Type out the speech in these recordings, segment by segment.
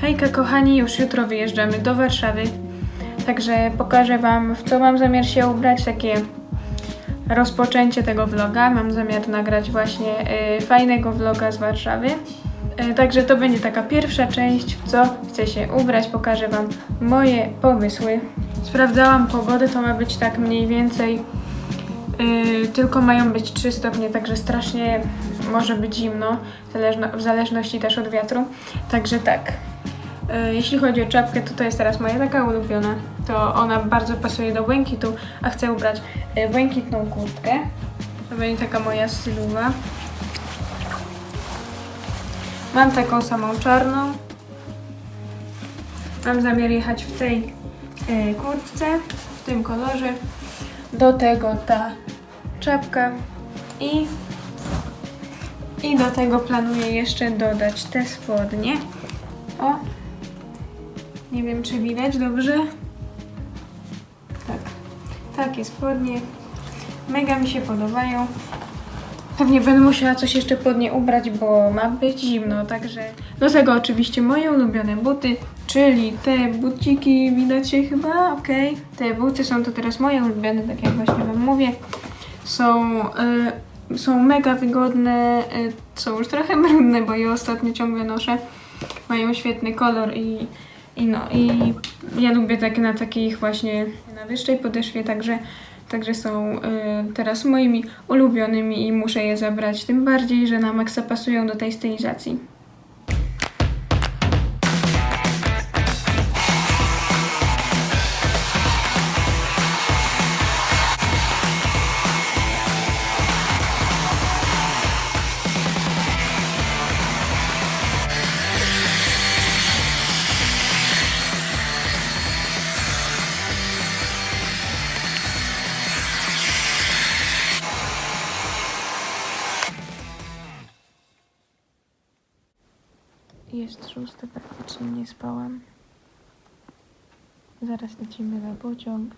Hejka kochani, już jutro wyjeżdżamy do Warszawy. Także pokażę wam w co mam zamiar się ubrać, takie rozpoczęcie tego vloga. Mam zamiar nagrać właśnie y, fajnego vloga z Warszawy. Y, także to będzie taka pierwsza część, w co chcę się ubrać. Pokażę wam moje pomysły. Sprawdzałam pogodę, to ma być tak mniej więcej Yy, tylko mają być 3 stopnie, także strasznie może być zimno, w zależności też od wiatru. Także tak. Yy, jeśli chodzi o czapkę, to to jest teraz moja taka ulubiona. To ona bardzo pasuje do błękitu, a chcę ubrać yy, błękitną kurtkę. To będzie taka moja stylowa. Mam taką samą czarną. Mam zamiar jechać w tej yy, kurtce, w tym kolorze. Do tego ta czapka i, i do tego planuję jeszcze dodać te spodnie. O, nie wiem czy widać dobrze. Tak, takie spodnie. Mega mi się podobają. Pewnie będę musiała coś jeszcze pod nie ubrać, bo ma być zimno, także do tego oczywiście moje ulubione buty, czyli te buciki, widać się chyba, okej. Te buty są to teraz moje ulubione, tak jak właśnie wam mówię. Są, y, są mega wygodne, y, są już trochę brudne, bo je ostatnio ciągle noszę. Mają świetny kolor i, i no, i ja lubię takie na takich właśnie na wyższej podeszwie, także Także są y, teraz moimi ulubionymi i muszę je zabrać. Tym bardziej, że na maksa pasują do tej stylizacji. Jest szósta, praktycznie nie spałam. Zaraz lecimy na pociąg.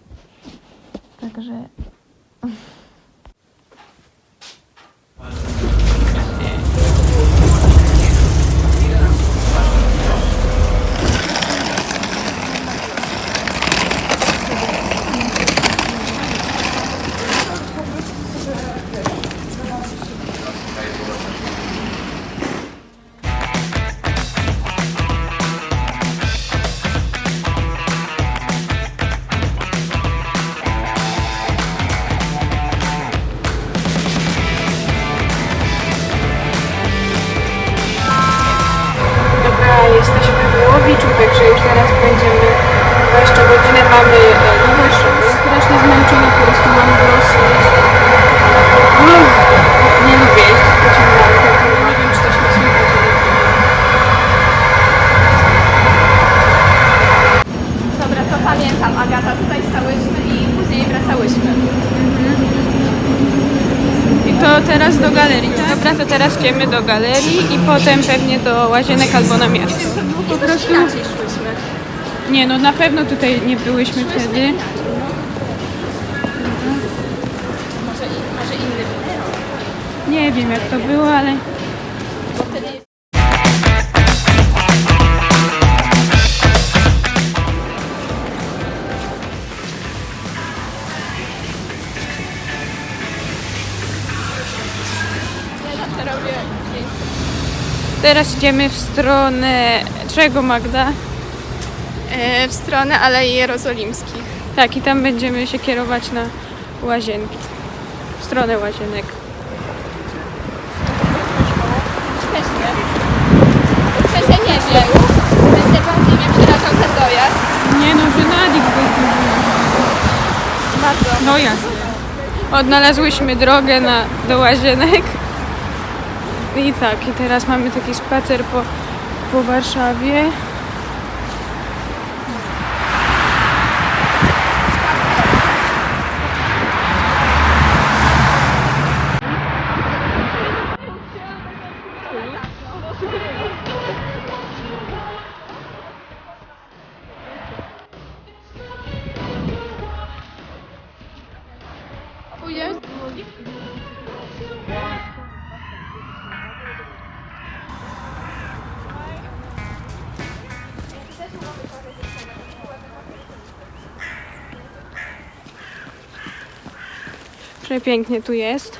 Także. Jesteśmy w Łowiczu, także już zaraz będziemy. Chyba jeszcze godzinę mamy e, do Warszawy. Strasznie zmęczona, po prostu mam dosyć. Nie lubię jeździć pociągami, także nie wiem, czy coś mi słychać. Dobra, to pamiętam, Agata, tutaj stałyśmy i później wracałyśmy. I to teraz do galerii, tak? Dobra, to teraz idziemy do galerii i potem pewnie do łazienek albo na miasto. Po prostu... Inaczej szłyśmy. Nie, no na pewno tutaj nie byłyśmy wtedy. Może, i- może inny Nie wiem jak to było, ale... bo wtedy. Teraz idziemy w stronę... Czego Magda? E, w stronę Alei Jerozolimskich. Tak, i tam będziemy się kierować na łazienki. W stronę łazienek. W sensie nie wiem. Będę bardziej mnie przerażał ten dojazd. Nie no, że był Bardzo. No jasne. Odnalazłyśmy drogę na, do łazienek. I tak, i teraz mamy taki spacer po, po Warszawie. Przepięknie tu jest.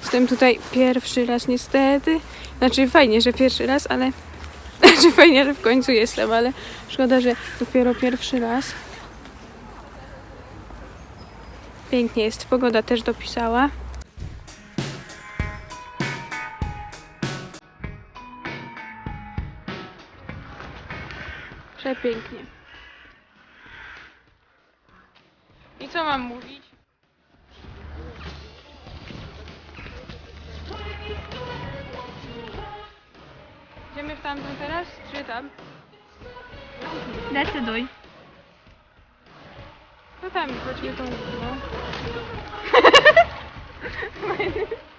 Jestem tutaj pierwszy raz niestety. Znaczy fajnie, że pierwszy raz, ale... Znaczy fajnie, że w końcu jestem, ale szkoda, że dopiero pierwszy raz. Pięknie jest. Pogoda też dopisała. Przepięknie. I co mam mówić? W tamtą teraz, czy tam? Decyduj. No tam, chodźmy tą no.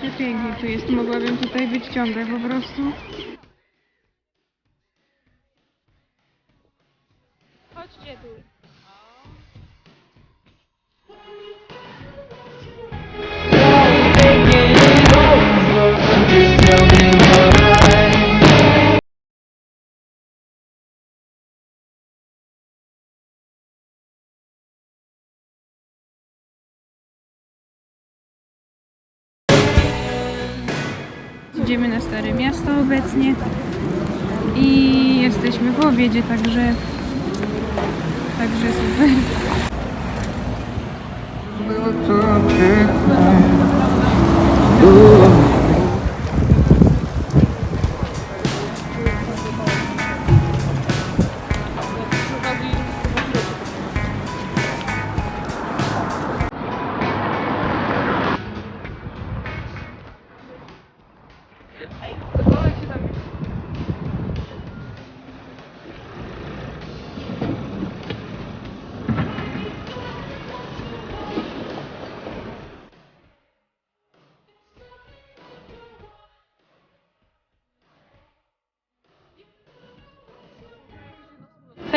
Przepięknie tu jest, mogłabym tutaj być ciągle po prostu. Idziemy na Stare Miasto obecnie i jesteśmy po obiedzie, także także super.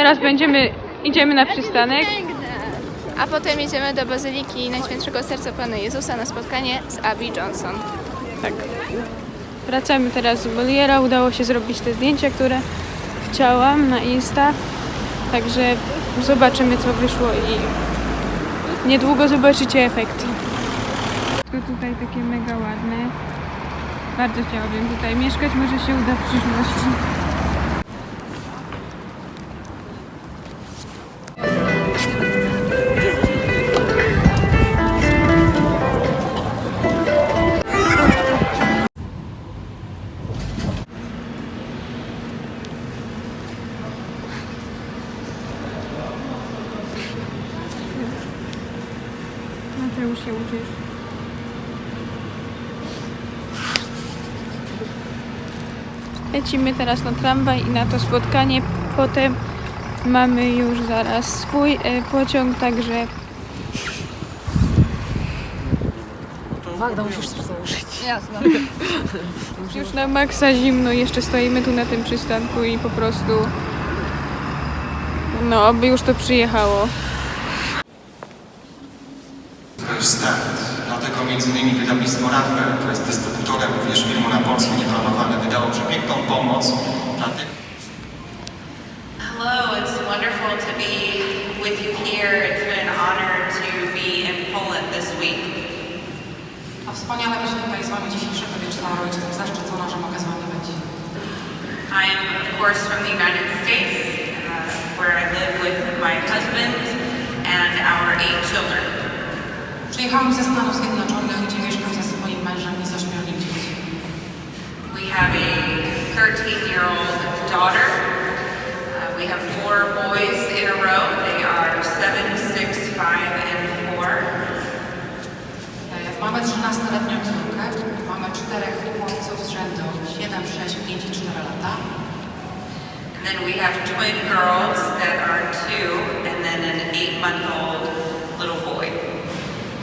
Teraz będziemy, idziemy na przystanek. A potem jedziemy do Bazyliki Najświętszego Serca Pana Jezusa na spotkanie z Abby Johnson. Tak. Wracamy teraz z Moliera. Udało się zrobić te zdjęcia, które chciałam na Insta. Także zobaczymy co wyszło i niedługo zobaczycie efekty. To tutaj takie mega ładne. Bardzo chciałabym tutaj mieszkać, może się uda w przyszłości. Mateusz się uczysz. Lecimy teraz na tramwaj i na to spotkanie. Potem mamy już zaraz swój e, pociąg, także Magda, musisz coś założyć. Jasne. już na maksa zimno. Jeszcze stoimy tu na tym przystanku i po prostu no, aby już to przyjechało. Start. Dlatego między innymi wydawnictwo Rafael, które jest dystrybutorem również filmu na Polsce nieplanowane, wydało przepiękną pomoc dla tych, Hello, it's wonderful to be with you here. It's been an honor to be in Poland this week. Wspaniale być tutaj z Wami dzisiejszego. Jestem zaszczycona, że mogę z Wami być. I am, of course, from the United States, uh, where I live with my husband and our eight children. Przyjechałam ze Stanów Zjednoczonych, gdzie mieszkam ze swoim mężem i z ośmiornych dzieci. We have a 13-year-old daughter. Uh, we have four boys in a row. They are seven, six, five, and four. E, Mamy 13-letnią córkę, mamy czterech chłopców z rzędu 7, 6, 5 i 4 lata. And then we have twin girls that are two, and then an eight-month-old.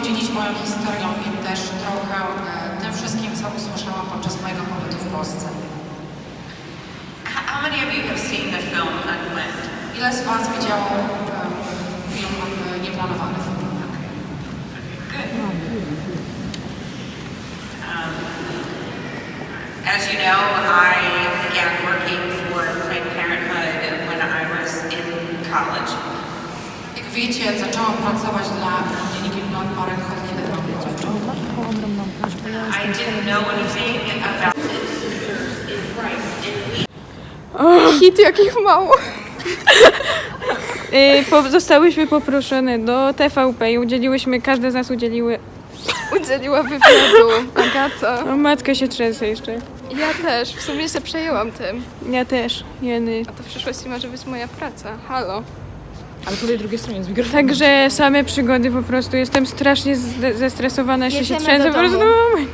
podzielić moją historią i też trochę e, tym wszystkim, co usłyszałam podczas mojego pobytu w Polsce. How many of you have seen the film Unplanned? Ile z Was widziało e, film e, nieplanowany? As you know, I began working for Planned Parenthood when I was in college. Wiecie, zaczęłam pracować dla kliniki w liceum. I didn't know anything about Hit jakich mało. Y, po, zostałyśmy poproszone do TVP i udzieliłyśmy, każde z nas udzieliły. Udzieliła wywiadu. Agata. O, matkę się trzęsę jeszcze. Ja też. W sumie się przejęłam tym. Ja też, jeny. A to w przyszłości może być moja praca. Halo. Ale po tej drugiej stronie z mikrofonu. Także same przygody po prostu. Jestem strasznie zde- zestresowana, jeszcze się Jedziemy trzęsę do po prostu. domu.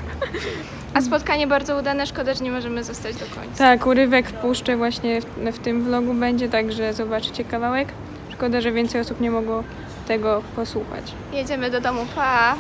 A spotkanie bardzo udane. Szkoda, że nie możemy zostać do końca. Tak, urywek wpuszczę właśnie w, w tym vlogu będzie, także zobaczycie kawałek. Szkoda, że więcej osób nie mogło tego posłuchać. Jedziemy do domu. Pa.